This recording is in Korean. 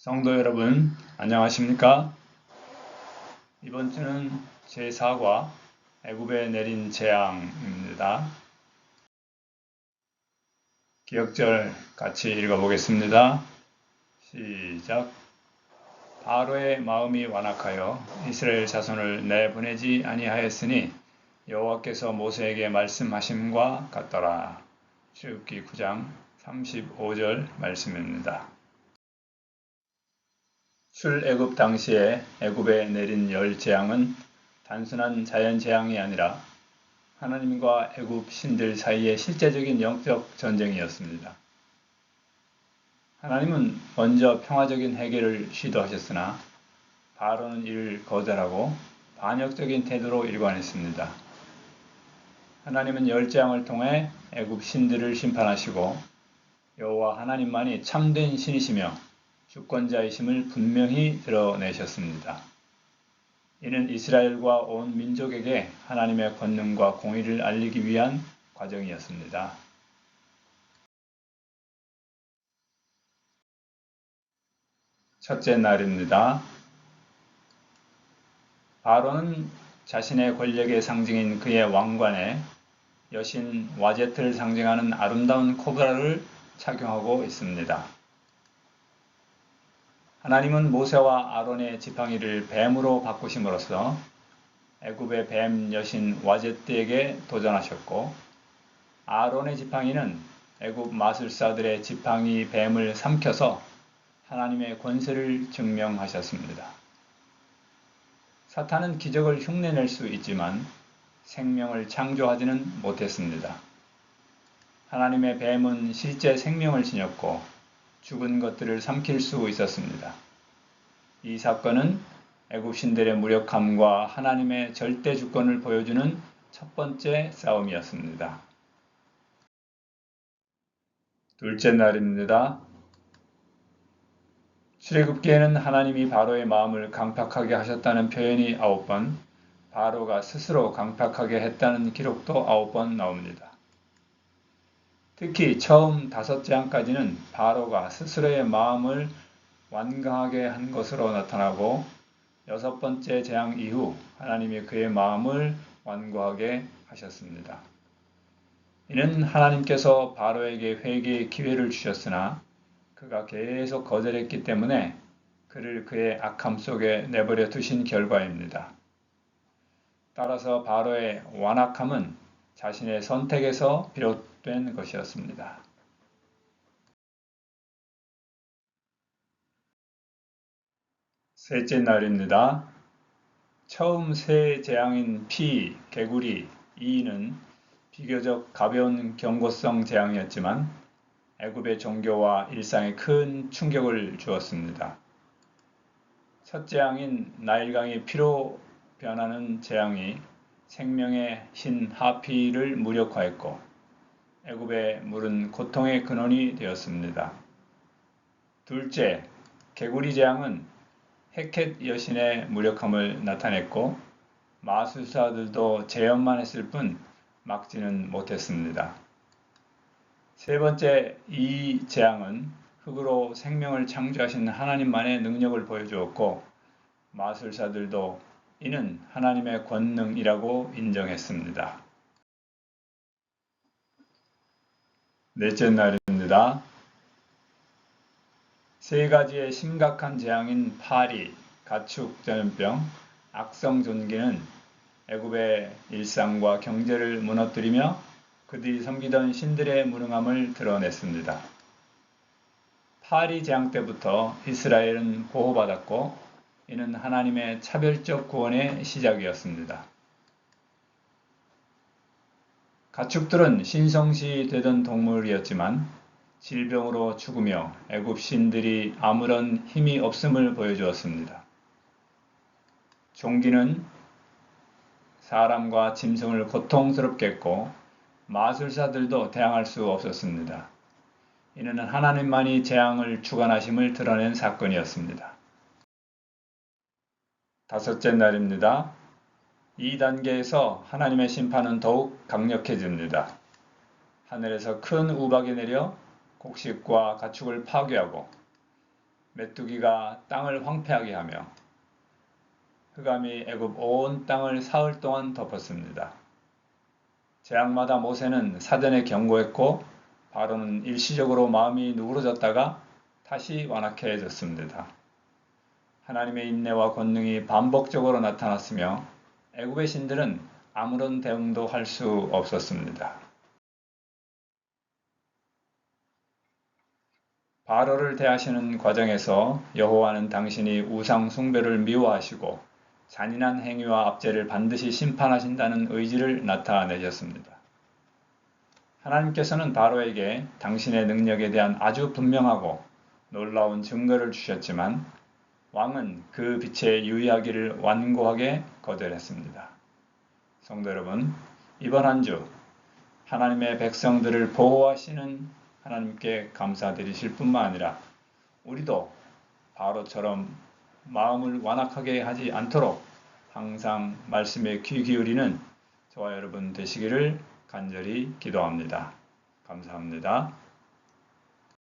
성도 여러분, 안녕하십니까? 이번 주는 제4과 애굽에 내린 재앙입니다. 기억절 같이 읽어보겠습니다. 시작. 바로의 마음이 완악하여 이스라엘 자손을 내보내지 아니하였으니 여호와께서 모세에게 말씀하심과 같더라. 출애굽기 9장 35절 말씀입니다. 출애굽 당시에 애굽에 내린 열 재앙은 단순한 자연 재앙이 아니라 하나님과 애굽 신들 사이의 실제적인 영적 전쟁이었습니다. 하나님은 먼저 평화적인 해결을 시도하셨으나 바로는 이를 거절하고 반역적인 태도로 일관했습니다. 하나님은 열재앙을 통해 애굽 신들을 심판하시고 여호와 하나님만이 참된 신이시며 주권자이심을 분명히 드러내셨습니다. 이는 이스라엘과 온 민족에게 하나님의 권능과 공의를 알리기 위한 과정이었습니다. 첫째 날입니다. 바로는 자신의 권력의 상징인 그의 왕관에 여신 와제트를 상징하는 아름다운 코브라를 착용하고 있습니다. 하나님은 모세와 아론의 지팡이를 뱀으로 바꾸심으로써 애굽의 뱀 여신 와제트에게 도전하셨고 아론의 지팡이는 애굽 마술사들의 지팡이 뱀을 삼켜서 하나님의 권세를 증명하셨습니다. 사탄은 기적을 흉내낼 수 있지만 생명을 창조하지는 못했습니다. 하나님의 뱀은 실제 생명을 지녔고 죽은 것들을 삼킬 수 있었습니다. 이 사건은 애굽 신들의 무력함과 하나님의 절대 주권을 보여주는 첫 번째 싸움이었습니다. 둘째 날입니다. 출애굽기에는 하나님이 바로의 마음을 강팍하게 하셨다는 표현이 아홉 번, 바로가 스스로 강팍하게 했다는 기록도 아홉 번 나옵니다. 특히 처음 다섯 장까지는 바로가 스스로의 마음을 완강하게 한 것으로 나타나고 여섯 번째 재앙 이후 하나님이 그의 마음을 완고하게 하셨습니다. 이는 하나님께서 바로에게 회개의 기회를 주셨으나 그가 계속 거절했기 때문에 그를 그의 악함 속에 내버려 두신 결과입니다. 따라서 바로의 완악함은 자신의 선택에서 비롯된 것이었습니다. 셋째 날입니다. 처음 새 재앙인 피, 개구리, 이는 비교적 가벼운 경고성 재앙이었지만 애굽의 종교와 일상에 큰 충격을 주었습니다. 첫 재앙인 나일강이 피로 변하는 재앙이 생명의 신 하피를 무력화했고 애굽의 물은 고통의 근원이 되었습니다. 둘째, 개구리 재앙은 헤켓 여신의 무력함을 나타냈고 마술사들도 재현만 했을 뿐 막지는 못했습니다. 세 번째, 이 재앙은 흙으로 생명을 창조하신 하나님만의 능력을 보여주었고 마술사들도 이는 하나님의 권능이라고 인정했습니다. 넷째 날입니다. 세 가지의 심각한 재앙인 파리, 가축 전염병, 악성 존기는 애굽의 일상과 경제를 무너뜨리며 그들이 섬기던 신들의 무능함을 드러냈습니다. 파리 재앙 때부터 이스라엘은 보호받았고 이는 하나님의 차별적 구원의 시작이었습니다. 가축들은 신성시 되던 동물이었지만 질병으로 죽으며 애굽 신들이 아무런 힘이 없음을 보여주었습니다. 종기는 사람과 짐승을 고통스럽게 했고 마술사들도 대항할 수 없었습니다. 이는 하나님만이 재앙을 주관하심을 드러낸 사건이었습니다. 다섯째 날입니다. 이 단계에서 하나님의 심판은 더욱 강력해집니다. 하늘에서 큰 우박이 내려 곡식과 가축을 파괴하고 메뚜기가 땅을 황폐하게 하며 흑암이 애굽 온 땅을 사흘 동안 덮었습니다. 재앙마다 모세는 사전에 경고했고 바로는 일시적으로 마음이 누그러졌다가 다시 완악해졌습니다. 하나님의 인내와 권능이 반복적으로 나타났으며 애굽의 신들은 아무런 대응도 할 수 없었습니다. 바로를 대하시는 과정에서 여호와는 당신이 우상 숭배를 미워하시고 잔인한 행위와 압제를 반드시 심판하신다는 의지를 나타내셨습니다. 하나님께서는 바로에게 당신의 능력에 대한 아주 분명하고 놀라운 증거를 주셨지만 왕은 그 빛에 유의하기를 완고하게 거절했습니다. 성도 여러분, 이번 한 주 하나님의 백성들을 보호하시는 하나님께 감사드리실 뿐만 아니라 우리도 바로처럼 마음을 완악하게 하지 않도록 항상 말씀에 귀 기울이는 저와 여러분 되시기를 간절히 기도합니다. 감사합니다.